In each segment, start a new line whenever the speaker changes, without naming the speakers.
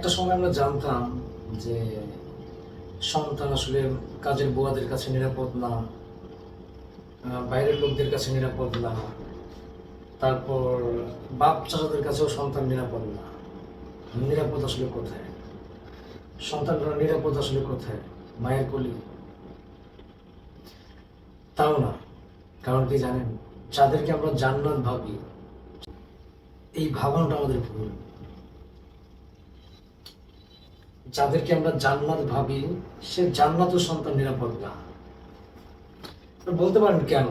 একটা সময় আমরা জানতাম যে সন্তান আসলে কাজের বুয়াদের কাছে নিরাপদ না বাইরের লোকদের কাছে নিরাপদ না, তারপর বাপ চাচাদের কাছেও সন্তান নিরাপদ না। নিরাপদ আসলে কোথায়? সন্তানরা নিরাপদ আসলে কোথায়? মায়ের কোলে? তাও না। কারণ কি জানেন? যাদেরকে আমরা জান্নাত ভাবি, এই ভাবনাটা আমাদের ভুল। যাদেরকে আমরা জান্নাত ভাবি, সে জান্নাতও সন্তান নিরাপদ না। বলতে পারেন কেন?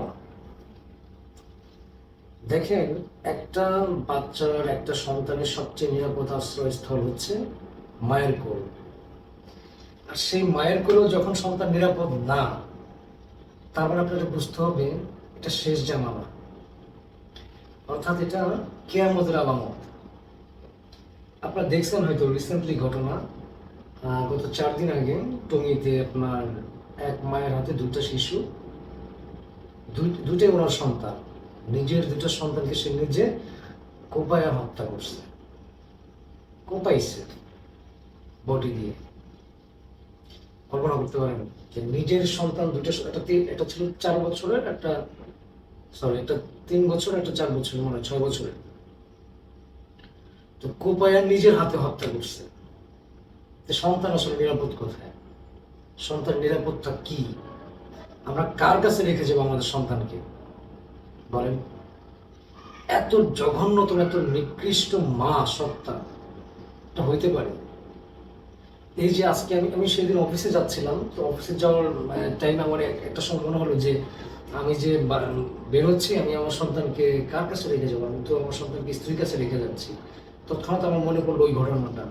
দেখেন, একটা বাচ্চার, একটা সন্তানের সবচেয়ে নিরাপদ আশ্রয়স্থল হচ্ছে মায়ের কোল। আর সেই মায়ের কোলেও যখন সন্তান নিরাপদ না, তারপর আপনাকে বুঝতে হবে, এটা শেষ জামানা। অর্থাৎ এটা কেয়ামতের আলামত। আপনারা দেখছেন হয়তো রিসেন্টলি ঘটনা গত চার দিন আগে টঙ্গিতে আপনার এক মায়ের হাতে দুটো শিশু দুটোই ওনার সন্তান। নিজের দুটো সন্তানকে সে নিজে কোপায়া হত্যা করছে। কোপাইছে বডি দিয়ে। কল্পনা করতে পারেন যে নিজের সন্তান দুটো একটা একটা ছিল চার বছরের, একটা সরি একটা তিন বছর, একটা চার বছরের মানে ছয় বছরের। তো কোপায়া নিজের হাতে হত্যা করছে। সন্তান আসলে নিরাপদ কোথায়? সন্তান নিরাপত্তা কি? আমরা কার কাছে রেখে যাব আমাদের সন্তানকে? বলেন। এত জঘন্যতম, এত নিকৃষ্ট মা সত্তা এটা হইতে পারে? এই যে আজকে আমি আমি সেদিন অফিসে যাচ্ছিলাম, তো অফিসে যাওয়ার টাইম আমার এক- একটা সময় মনে হলো যে আমি যে বেরোচ্ছি আমি আমার সন্তানকে কার কাছে রেখে যাব? আমি তো আমার সন্তানকে স্ত্রীর কাছে রেখে যাচ্ছি। তৎক্ষণাৎ আমার মনে পড়ল ওই ঘটনাটা।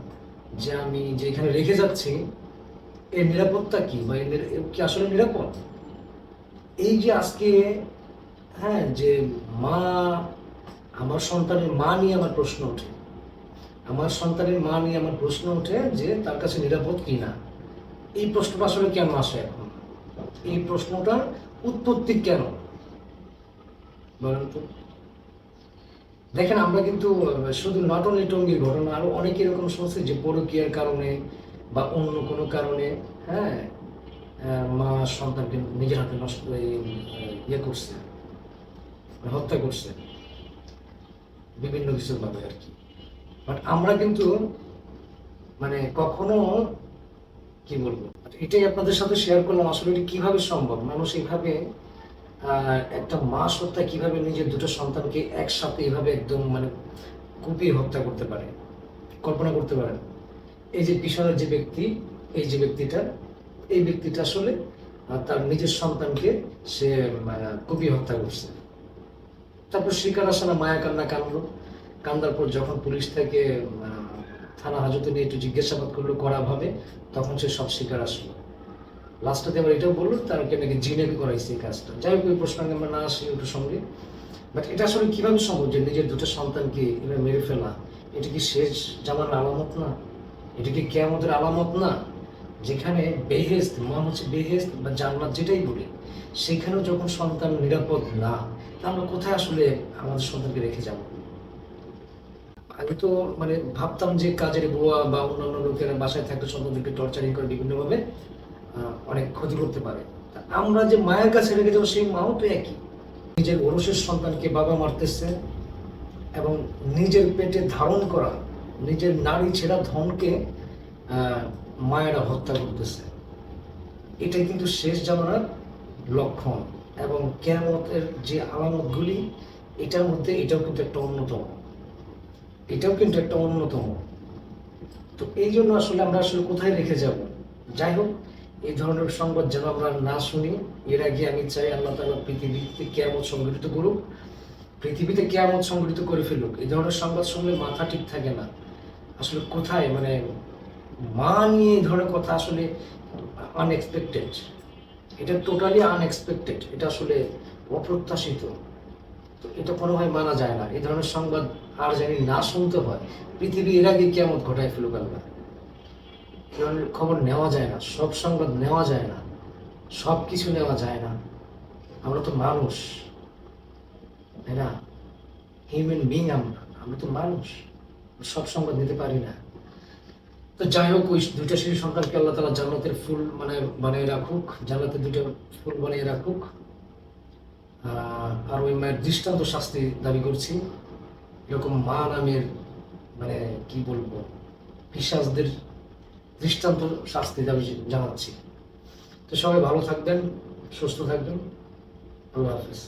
যে আমি যেখানে রেখে যাচ্ছি, এর নিরাপত্তা কি? বা এর কি আসলে নিরাপদ? এই যে আজকে হ্যাঁ যে মা, আমার সন্তানের মা নিয়ে আমার প্রশ্ন ওঠে। আমার সন্তানের মা নিয়ে আমার প্রশ্ন ওঠে যে তার কাছে নিরাপদ কি না এই প্রশ্নটা আসলে কেন আসে এখন? এই প্রশ্নটার উৎপত্তি কেন? বলেন তো। দেখেন, আমরা কিন্তু শুধু নট অনলি টঙ্গির ঘটনা, আরও অনেক এরকম শুনছি যে পরকীয়ার কারণে বা অন্য কোনো কারণে হ্যাঁ মা সন্তানকে নিজের হাতে নষ্ট ইয়ে করছে, হত্যা করছে, বিভিন্ন কিছুর ভাবে আর কি। বাট আমরা কিন্তু মানে কখনো, কি বলব, এটাই আপনাদের সাথে শেয়ার করলাম, আসলে এটা কীভাবে সম্ভব? মানুষ এইভাবে একটা মা হত্যা কীভাবে নিজের দুটো সন্তানকে একসাথে এভাবে একদম মানে কুপিয়ে হত্যা করতে পারে, কল্পনা করতে পারেন এই যে পিছনের যে ব্যক্তি, এই যে ব্যক্তিটা, এই ব্যক্তিটা আসলে তার নিজের সন্তানকে সে কুপিয়ে হত্যা করছে। তারপর শিকার আসলে মায়া কান্না কান্দলো কান্দার পর যখন পুলিশ থেকে থানা হাজতে নিয়ে একটু জিজ্ঞাসাবাদ করল করা ভাবে তখন সে সব শিকার আসলো। লাস্টে আবার এটাও বলল তারকে নাকি জিনেপি করাইছে এই কাজটা। যাই হোক, ওই প্রসঙ্গে আমরা না আসি ওটার সঙ্গে। বাট এটা আসলে কীভাবে সম্ভব যে নিজের দুটো সন্তানকে এভাবে মেরে ফেলা? এটা কি শেষ জামার আলামত না? এটা কি কেয়ামতের আলামত না? যেখানে বেহেস্ত মা হচ্ছে বেহেস্ত বা জান্নাত যেটাই বলি, সেখানেও যখন সন্তান নিরাপদ না, তা আমরা কোথায় আসলে আমাদের সন্তানকে রেখে যাব? আগে তো মানে ভাবতাম যে কাজের বুয়া বা অন্যান্য লোকেরা বাসায় থাকলে সন্তানদেরকে টর্চারিং করে বিভিন্নভাবে অনেক ক্ষতি করতে পারে। আমরা যে মায়ের কাছে রেখে যাব, সেই মাও তো একই। নিজের ওরসের সন্তানকে বাবা মারতেছে এবং নিজের পেটে ধারণ করা, নিজের নারী ছেঁড়া ধনকে মায়েরা হত্যা করতেছে। এটাই কিন্তু শেষ জামানার লক্ষণ এবং কেয়ামতের যে আলামতগুলি, এটার মধ্যে এটাও কিন্তু একটা অন্যতম। এটাও কিন্তু একটা অন্যতম। তো এই জন্য আসলে আমরা আসলে কোথায় রেখে যাব? যাই হোক এই ধরনের সংবাদ যেন আমরা না শুনি, এর আগে আমি চাই আল্লাহ তালা পৃথিবীতে কেয়ামত সংগঠিত করুক, পৃথিবীতে কেয়ামত সংগঠিত করে ফেলুক। এই ধরনের সংবাদ শুনলে মাথা ঠিক থাকে না। আসলে কোথায়? মানে মা নিয়ে এই ধরনের কথা আসলে আনএক্সপেক্টেড এটা টোটালি আনএক্সপেক্টেড এটা আসলে অপ্রত্যাশিত। তো এটা কোনোভাবে মানা যায় না। এই ধরনের সংবাদ আর জানি না শুনতে হয়। পৃথিবী এর আগে কেমন ঘটায় ফেলুক আল্লাহ। ধরনের খবর নেওয়া যায় না, সব সংবাদ নেওয়া যায় না, সব কিছু নেওয়া যায় না। আমরা তো মানুষ, তাই না? হিউম্যান বিং আমরা আমরা তো মানুষ সব সংবাদ নিতে পারি না। তো যাই হোক, ওই দুইটা শিশু সন্তানকে আল্লাহ তালা জান্নাতের ফুল মানে বানিয়ে রাখুক, জান্নাতের দুইটা ফুল বানিয়ে রাখুক। আর ওই মায়ের দৃষ্টান্ত শাস্তি দাবি করছি। এরকম মা নামের মানে কি বলব, পিসাজদের দৃষ্টান্ত শাস্তি দাবি জানাচ্ছি। তো সবাই ভালো থাকবেন সুস্থ থাকবেন। আল্লাহ হাফিজ।